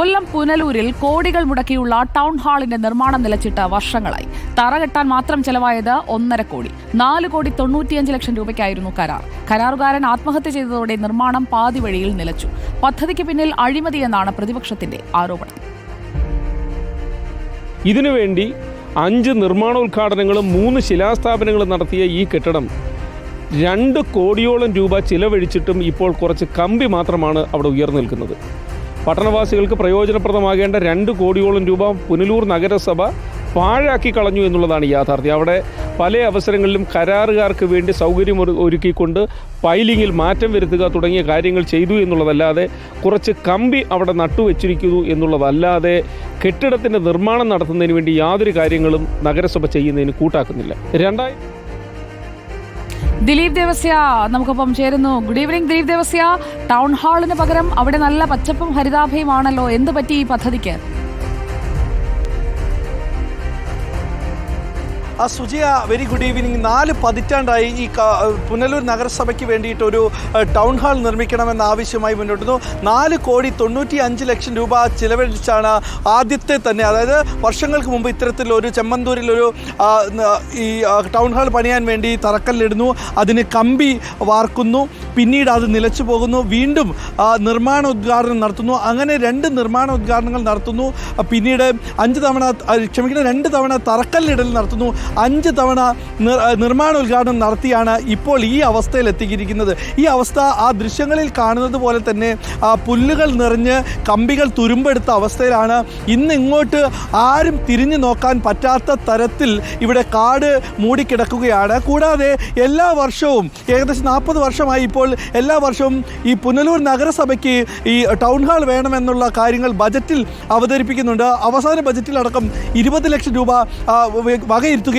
കൊല്ലം പുനലൂരിൽ കോടികൾ മുടക്കിയുള്ള ടൗൺ ഹാളിന്റെ നിർമ്മാണം നിലച്ചിട്ട് വർഷങ്ങളായി. തറ കെട്ടാൻ മാത്രം ചെലവായത് ഒന്നര കോടി. നാല് കോടി തൊണ്ണൂറ്റിയഞ്ച് ലക്ഷം രൂപയ്ക്കായിരുന്നു കരാർ. കരാറുകാരൻ ആത്മഹത്യ ചെയ്തതോടെ നിർമ്മാണം പാതി വഴിയിൽ നിലച്ചു. പദ്ധതിക്ക് പിന്നിൽ അഴിമതിയെന്നാണ് പ്രതിപക്ഷത്തിന്റെ ആരോപണം. ഇതിനുവേണ്ടി അഞ്ച് നിർമ്മാണോദ്ഘാടനങ്ങളും മൂന്ന് ശിലാസ്ഥാപനങ്ങളും നടത്തിയ ഈ കെട്ടിടം രണ്ട് കോടിയോളം രൂപ ചിലവഴിച്ചിട്ടും ഇപ്പോൾ കുറച്ച് കമ്പി മാത്രമാണ് അവിടെ ഉയർന്നു നിൽക്കുന്നത്. പട്ടണവാസികൾക്ക് പ്രയോജനപ്രദമാകേണ്ട രണ്ട് കോടിയോളം രൂപ പുനലൂർ നഗരസഭ പാഴാക്കി കളഞ്ഞു എന്നുള്ളതാണ് യാഥാർത്ഥ്യം. അവിടെ പല അവസരങ്ങളിലും കരാറുകാർക്ക് വേണ്ടി സൗകര്യം ഒരു- ഒരുക്കിക്കൊണ്ട് പൈലിങ്ങിൽ മാറ്റം വരുത്തുക തുടങ്ങിയ കാര്യങ്ങൾ ചെയ്തു എന്നുള്ളതല്ലാതെ കുറച്ച് കമ്പി അവിടെ നട്ടുവെച്ചിരിക്കുന്നു എന്നുള്ളതല്ലാതെ കെട്ടിടത്തിന്റെ നിർമ്മാണം നടത്തുന്നതിന് വേണ്ടി യാതൊരു കാര്യങ്ങളും നഗരസഭ ചെയ്യുന്നതിന് കൂട്ടാക്കുന്നില്ല. രണ്ടായി ദിലീപ് ദേവസ്യ നമുക്കൊപ്പം ചേരുന്നു. Good evening Dileep Devasya. Town ഹാളിന് പകരം അവിടെ നല്ല പച്ചപ്പും ഹരിതാഭയുമാണല്ലോ. എന്ത് പറ്റി ഈ പദ്ധതിക്ക്? സുജിയ വെരി ഗുഡ് ഈവനിങ് നാല് പതിറ്റാണ്ടായി ഈ പുനലൂർ നഗരസഭയ്ക്ക് വേണ്ടിയിട്ട് ഒരു ടൗൺ ഹാൾ നിർമ്മിക്കണമെന്ന ആവശ്യമായി മുന്നോട്ട് വന്നു നാല് കോടി തൊണ്ണൂറ്റി അഞ്ച് ലക്ഷം രൂപ ചിലവഴിച്ചാണ് ആദ്യത്തെ തന്നെ അതായത് വർഷങ്ങൾക്ക് മുമ്പ് ഇത്തരത്തിലൊരു ചെമ്മന്തൂരിലൊരു ചെമ്മന്തൂരിൽ ഒരു ഈ ടൗൺ ഹാൾ പണിയാൻ വേണ്ടി തറക്കല്ലിടുന്നു. അതിന് കമ്പി വാർക്കുന്നു. പിന്നീട് അത് നിലച്ചു പോകുന്നു. വീണ്ടും നിർമ്മാണ ഉദ്ഘാടനം നടത്തുന്നു. അങ്ങനെ രണ്ട് നിർമ്മാണ ഉദ്ഘാടനങ്ങൾ നടത്തുന്നു പിന്നീട് അഞ്ച് തവണ ക്ഷമിക്കണം രണ്ട് തവണ തറക്കല്ലിടൽ നടത്തുന്നു. അഞ്ച് തവണ നിർമ്മാണോദ്ഘാടനം നടത്തിയാണ് ഇപ്പോൾ ഈ അവസ്ഥയിൽ എത്തിയിരിക്കുന്നത്. ഈ അവസ്ഥ ആ ദൃശ്യങ്ങളിൽ കാണുന്നത് പോലെ തന്നെ പുല്ലുകൾ നിറഞ്ഞ് കമ്പികൾ തുരുമ്പെടുത്ത അവസ്ഥയിലാണ്. ഇന്ന് ഇങ്ങോട്ട് ആരും തിരിഞ്ഞു നോക്കാൻ പറ്റാത്ത തരത്തിൽ ഇവിടെ കാട് മൂടിക്കിടക്കുകയാണ്. കൂടാതെ എല്ലാ വർഷവും ഏകദേശം നാൽപ്പത് വർഷമായി ഇപ്പോൾ എല്ലാ വർഷവും ഈ പുനലൂർ നഗരസഭയ്ക്ക് ഈ ടൗൺ ഹാൾ വേണമെന്നുള്ള കാര്യങ്ങൾ ബജറ്റിൽ അവതരിപ്പിക്കുന്നുണ്ട്. അവസാന ബജറ്റിൽ അടക്കം ഇരുപത് ലക്ഷം രൂപ ആ,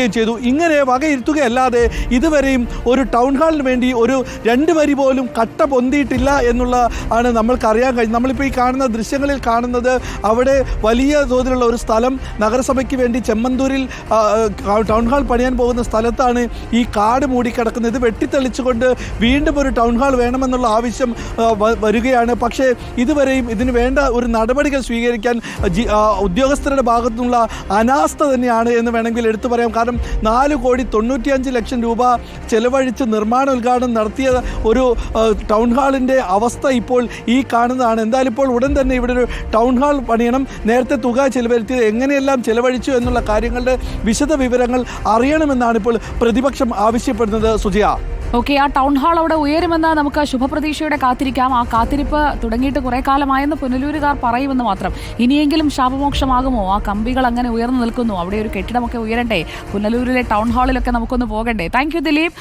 വകയിരുത്തുകയും ചെയ്തു. ഇങ്ങനെ വകയിരുത്തുകയല്ലാതെ ഇതുവരെയും ഒരു ടൗൺ ഹാളിന് വേണ്ടി ഒരു രണ്ട് വരി പോലും കട്ട പൊന്തിയിട്ടില്ല എന്നുള്ള ആണ് നമ്മൾക്കറിയാൻ കഴിഞ്ഞത് നമ്മളിപ്പോൾ ഈ കാണുന്ന ദൃശ്യങ്ങളിൽ കാണുന്നത് അവിടെ വലിയ തോതിലുള്ള ഒരു സ്ഥലം നഗരസഭയ്ക്ക് വേണ്ടി ചെമ്മന്തൂരിൽ ടൗൺ ഹാൾ പണിയാൻ പോകുന്ന സ്ഥലത്താണ് ഈ കാട് മൂടിക്കിടക്കുന്നത്. ഇത് വെട്ടിത്തെളിച്ചുകൊണ്ട് വീണ്ടും ഒരു ടൗൺ ഹാൾ വേണമെന്നുള്ള ആവശ്യം വരികയാണ്. പക്ഷേ ഇതുവരെയും ഇതിന് വേണ്ട ഒരു നടപടികൾ സ്വീകരിക്കാൻ ഉദ്യോഗസ്ഥരുടെ ഭാഗത്തുനിന്നുള്ള അനാസ്ഥ തന്നെയാണ് എന്ന് വേണമെങ്കിൽ എടുത്തു പറയാം. കാരണം നാല് കോടി തൊണ്ണൂറ്റിയഞ്ച് ലക്ഷം രൂപ ചെലവഴിച്ച് നിർമ്മാണ ഉദ്ഘാടനം നടത്തിയ ഒരു ടൗൺ ഹാളിന്റെ അവസ്ഥ ഇപ്പോൾ ഈ കാണുന്നതാണ്. എന്തായാലും ഇപ്പോൾ ഉടൻ തന്നെ ഇവിടെ ഒരു ടൗൺ ഹാൾ പണിയണം. നേരത്തെ തുക ചെലവഴിച്ചത് എങ്ങനെയെല്ലാം ചെലവഴിച്ചു എന്നുള്ള കാര്യങ്ങളുടെ വിശദ വിവരങ്ങൾ അറിയണമെന്നാണ് ഇപ്പോൾ പ്രതിപക്ഷം ആവശ്യപ്പെടുന്നത്. സുജിയ. ഓക്കെ ആ ടൗൺ ഹാൾ അവിടെ ഉയരുമെന്ന് നമുക്ക് ശുഭപ്രതീക്ഷയുടെ കാത്തിരിക്കാം. ആ കാത്തിരിപ്പ് തുടങ്ങിയിട്ട് കുറെ കാലമായെന്ന് പുനലൂരുകാർ പറയുമെന്ന് മാത്രം. ഇനിയെങ്കിലും ശാപമോക്ഷമാകുമോ? ആ കമ്പികൾ അങ്ങനെ ഉയർന്നു നിൽക്കുന്നു. അവിടെ ഒരു കെട്ടിടമൊക്കെ ഉയരണ്ടേ? പുനലൂരിലെ ടൗൺ ഹാളിലൊക്കെ നമുക്കൊന്ന് പോകണ്ടേ? Thank you Dileep.